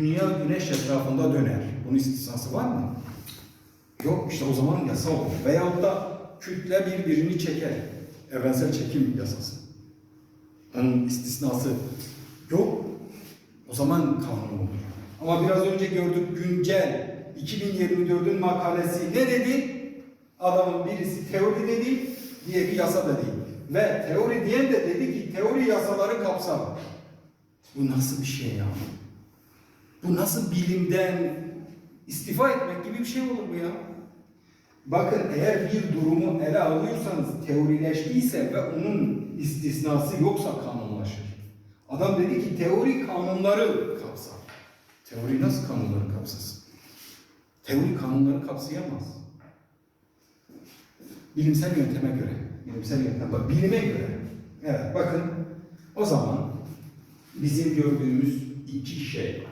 dünya güneş etrafında döner. Bunun istisnası var mı? Yok işte o zaman yasa olur. Veyahut da kütle birbirini çeker. Evrensel çekim yasası. Onun istisnası yok. O zaman kanun olur. Ama biraz önce gördük güncel 2024'ün makalesi ne dedi? Adamın birisi teori dedi, diğeri yasa dedi. Ve teori diyen de dedi ki teori yasaları kapsar. Bu nasıl bir şey ya? Bu nasıl bilimden istifa etmek gibi bir şey olur bu ya? Bakın eğer bir durumu ele alıyorsanız teorileştiyse ve onun istisnası yoksa kanunlaşır. Adam dedi ki teori kanunları kapsar. Teori nasıl kanunları kapsasın? Teori kanunları kapsayamaz. Bilimsel yönteme göre. Bilimsel yöntem. Bak bilime göre. Evet bakın o zaman bizim gördüğümüz iki şey var.